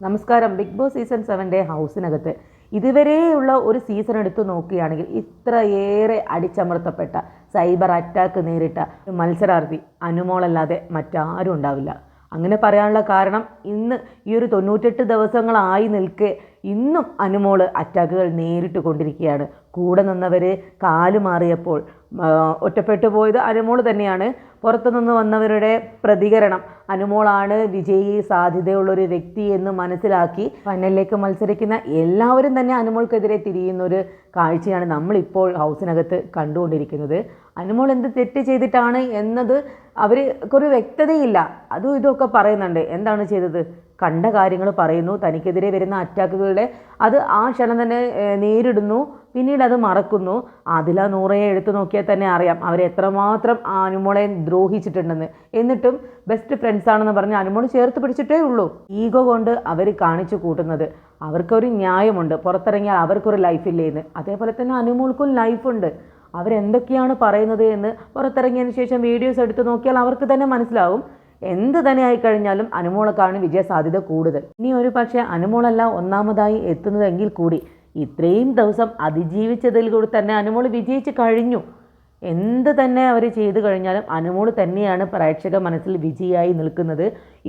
നമസ്കാരം. Bigg Boss season സെവന്റെ ഹൗസിനകത്ത് ഇതുവരെയുള്ള ഒരു സീസൺ എടുത്തു നോക്കുകയാണെങ്കിൽ ഇത്രയേറെ അടിച്ചമർത്തപ്പെട്ട സൈബർ അറ്റാക്ക് നേരിട്ട മത്സരാർത്ഥി അനുമോളല്ലാതെ മറ്റാരും ഉണ്ടാവില്ല. അങ്ങനെ പറയാനുള്ള കാരണം ഇന്ന് ഈ ഒരു തൊണ്ണൂറ്റെട്ട് ദിവസങ്ങളായി നിൽക്കെ ഇന്നും അനുമോൾ അറ്റാക്കുകൾ നേരിട്ട് കൊണ്ടിരിക്കുകയാണ്. കൂടെ നിന്നവർ കാലുമാറിയപ്പോൾ മാറിയപ്പോൾ ഒറ്റപ്പെട്ടു പോയത് അനുമോൾ തന്നെയാണ്. പുറത്തുനിന്ന് വന്നവരുടെ പ്രതികരണം അനുമോളാണ് വിജയി സാധ്യതയുള്ളൊരു വ്യക്തി എന്ന് മനസ്സിലാക്കി ഫൈനലിലേക്ക് മത്സരിക്കുന്ന എല്ലാവരും തന്നെ അനുമോൾക്കെതിരെ തിരിയുന്ന ഒരു കാഴ്ചയാണ് നമ്മളിപ്പോൾ ഹൗസിനകത്ത് കണ്ടുകൊണ്ടിരിക്കുന്നത്. അനുമോൾ എന്ത് തെറ്റ് ചെയ്തിട്ടാണ് എന്നത് അവർ ഒരു വ്യക്തതയില്ല. അതും ഇതൊക്കെ പറയുന്നുണ്ട്. എന്താണ് ചെയ്തത്? കണ്ട കാര്യങ്ങൾ പറയുന്നു. തനിക്കെതിരെ വരുന്ന അറ്റാക്കുകളുടെ അത് ആ ക്ഷണം തന്നെ നേരിടുന്നു. പിന്നീട് അത് മറക്കുന്നു. അതില നൂറയെ എടുത്തു നോക്കിയാൽ തന്നെ അറിയാം അവർ എത്രമാത്രം ആ അനുമോളെ ദ്രോഹിച്ചിട്ടുണ്ടെന്ന്. എന്നിട്ടും ബെസ്റ്റ് ഫ്രണ്ട്സാണെന്ന് പറഞ്ഞ് അനുമോൾ ചേർത്ത് പിടിച്ചിട്ടേ ഉള്ളൂ. ഈഗോ കൊണ്ട് അവർ കാണിച്ചു കൂട്ടുന്നത്. അവർക്കൊരു ന്യായമുണ്ട്. പുറത്തിറങ്ങിയാൽ അവർക്കൊരു ലൈഫില്ലേന്ന് അതേപോലെ തന്നെ അനുമോൾക്കും ലൈഫുണ്ട് അവരെന്തൊക്കെയാണ് പറയുന്നത് എന്ന് പുറത്തിറങ്ങിയതിന് ശേഷം വീഡിയോസ് എടുത്ത് നോക്കിയാൽ അവർക്ക് തന്നെ മനസ്സിലാവും. എന്ത് തന്നെ ആയിക്കഴിഞ്ഞാലും അനുമോളക്കാണ് വിജയ സാധ്യത കൂടുതൽ. ഇനി ഒരു പക്ഷേ അനുമോളല്ല ഒന്നാമതായി എത്തുന്നതെങ്കിൽ കൂടി ഇത്രയും ദിവസം അതിജീവിച്ചതിൽ കൂടി തന്നെ അനുമോൾ വിജയിച്ച് കഴിഞ്ഞു. എന്ത് തന്നെ അവർ ചെയ്തു കഴിഞ്ഞാലും അനുമോൾ തന്നെയാണ് പ്രേക്ഷക മനസ്സിൽ വിജയിയായി നിൽക്കുന്നത്.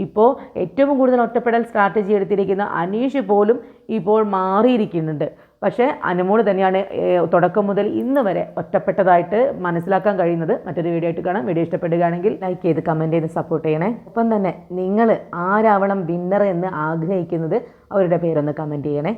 ഇപ്പോൾ ഏറ്റവും കൂടുതൽ ഒറ്റപ്പെടൽ സ്ട്രാറ്റജി എടുത്തിരിക്കുന്ന അനീഷ് പോലും ഇപ്പോൾ മാറിയിരിക്കുന്നുണ്ട്. പക്ഷേ അനുമോൾ തന്നെയാണ് തുടക്കം മുതൽ ഇന്ന് വരെ ഒറ്റപ്പെട്ടതായിട്ട് മനസ്സിലാക്കാൻ കഴിയുന്നത്. മറ്റൊരു വീഡിയോ ആയിട്ട് കാണാം. വീഡിയോ ഇഷ്ടപ്പെടുകയാണെങ്കിൽ ലൈക്ക് ചെയ്ത് കമന്റ് ചെയ്ത് സപ്പോർട്ട് ചെയ്യണേ. ഒപ്പം തന്നെ നിങ്ങൾ ആരാവണം വിന്നർ എന്ന് ആഗ്രഹിക്കുന്നത് അവരുടെ പേരൊന്ന് കമന്റ് ചെയ്യണേ.